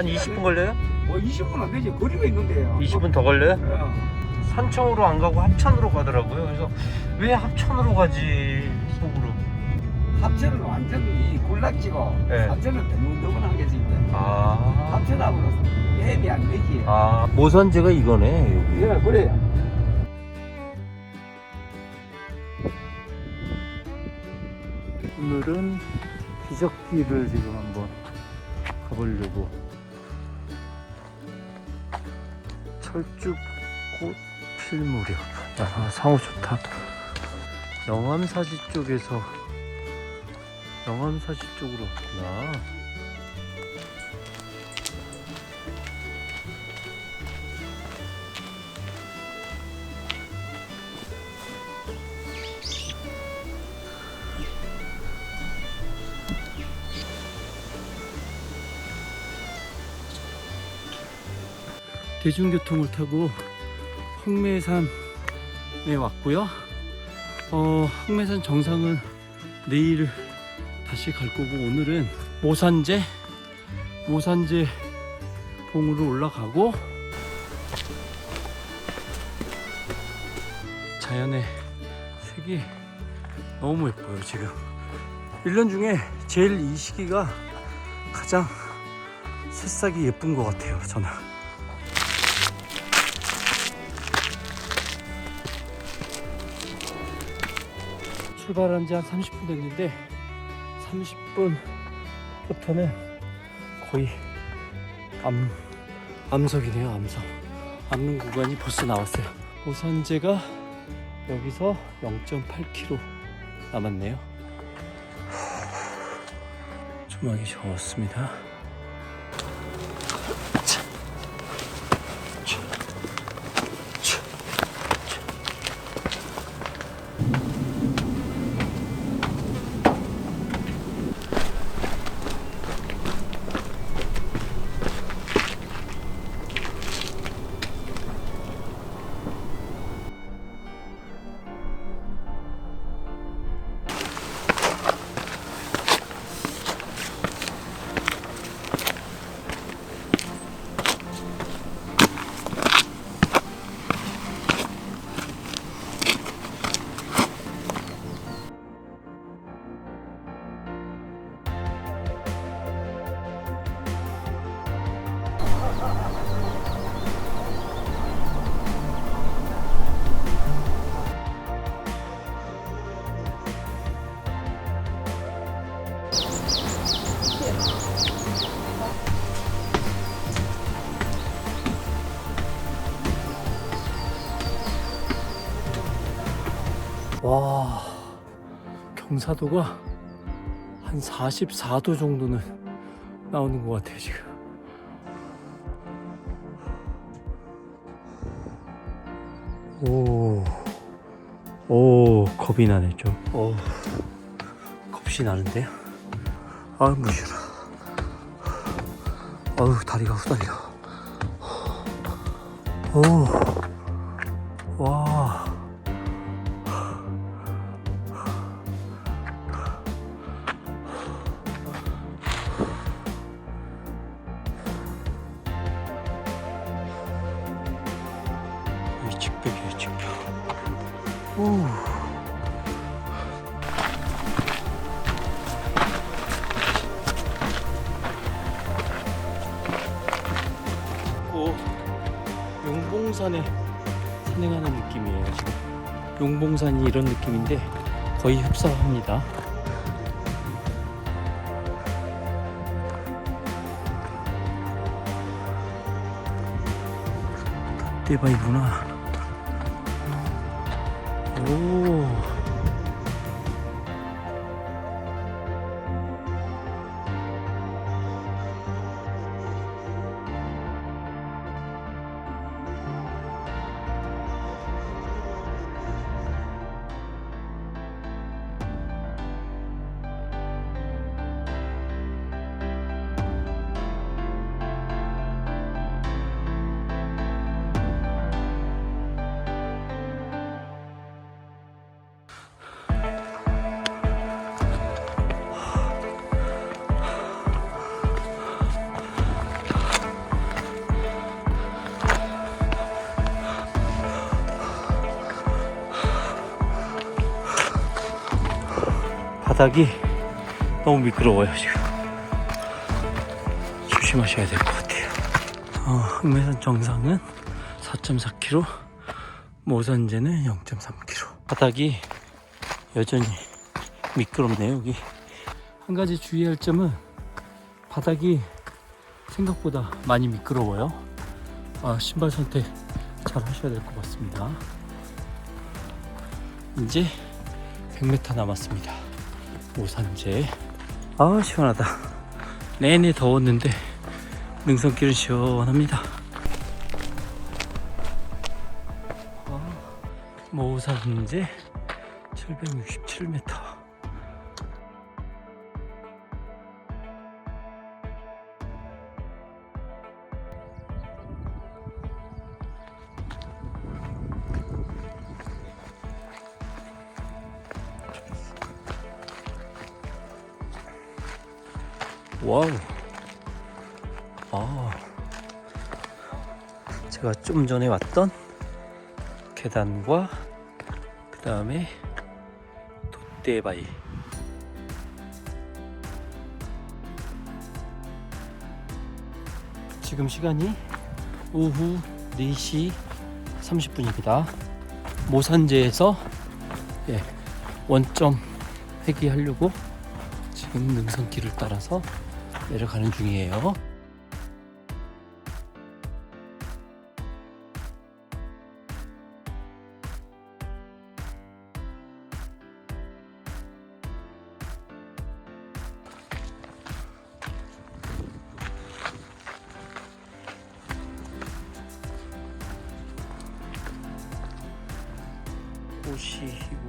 한 20분 걸려요? 뭐 20분 안 되지 거리가 있는데요 20분 더 걸려요? 어. 산청으로 안 가고 합천으로 가더라고요. 그래서 왜 합천으로 가지 속으로? 합천은 완전히 굴락지고 네. 합천은 너무너무한 게 지금 아, 합천하고는 앱이 안 되지 아 모산재가 이거네 여기. 예 그래요 오늘은 기적길을 지금 한번 가보려고 철쭉꽃 필 무렵. 아 상호 좋다. 영암사지 쪽에서 영암사지 쪽으로 왔구나 대중교통을 타고 홍매산에 왔고요. 어, 홍매산 정상은 내일 다시 갈 거고 오늘은 모산제 모산제 봉으로 올라가고 자연의 색이 너무 예뻐요 지금 1년 중에 제일 이 시기가 가장 새싹이 예쁜 것 같아요 저는 출발한 지 한 30분 됐는데 30분부터는 거의 암, 암석이네요 암석. 암릉 구간이 벌써 나왔어요. 오산제가 여기서 0.8km 남았네요. 조망이 좋았습니다 와 경사도가 한 44도 정도는 나오는 것 같아요 지금 오, 오 겁이 나네 좀. 오, 겁이 나는데요 아 무시라. 아유 다리가 후달려 오 용봉산에 산행하는 느낌이에요 지금. 용봉산이 이런 느낌인데 거의 흡사합니다. 대박이구나. 오 바닥이 너무 미끄러워요 지금. 조심하셔야 될 것 같아요. 어, 흑매산 정상은 4.4km 모산제는 0.3km 바닥이 여전히 미끄럽네요 여기. 한 가지 주의할 점은 바닥이 생각보다 많이 미끄러워요. 아, 신발 선택 잘 하셔야 될 것 같습니다. 이제 100m 남았습니다 오산제 아 시원하다. 내내 더웠는데 능선길은 시원합니다. 아, 모산제 767m 와우. 아. 제가 좀 전에 왔던 계단과 그 다음에 돛대바위. 지금 시간이 오후 4시 30분입니다. 모산제에서 예, 원점 회귀하려고 지금 능선길을 따라서 내려가는 중이에요. 꽃이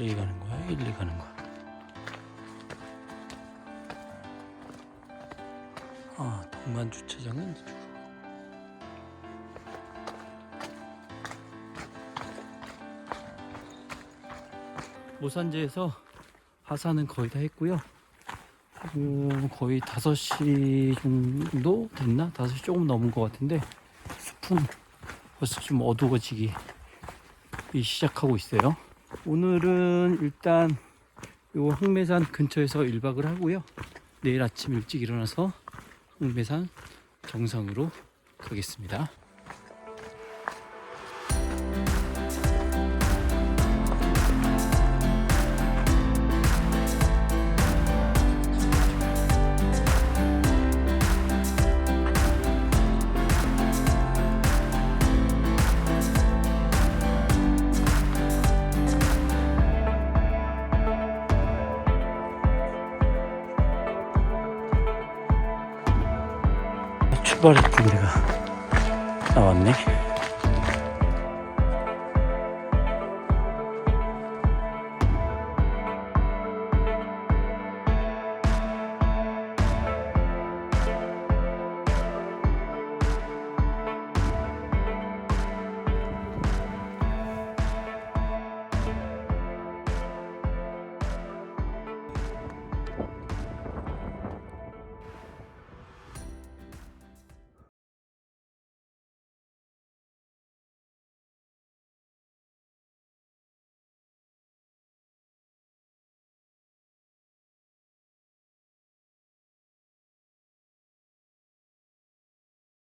1, 2 가는 거야? 1, 2 가는 거야? 아, 동만 주차장은 이쪽으로. 모산제에서 하산은 거의 다 했고요. 어, 거의 5시 정도 됐나? 5시 조금 넘은 것 같은데 숲은 벌써 좀 어두워지기 시작하고 있어요. 오늘은 일단 요 황매산 근처에서 1박을 하고요. 내일 아침 일찍 일어나서 황매산 정상으로 가겠습니다. 출발했던 데가 나왔네.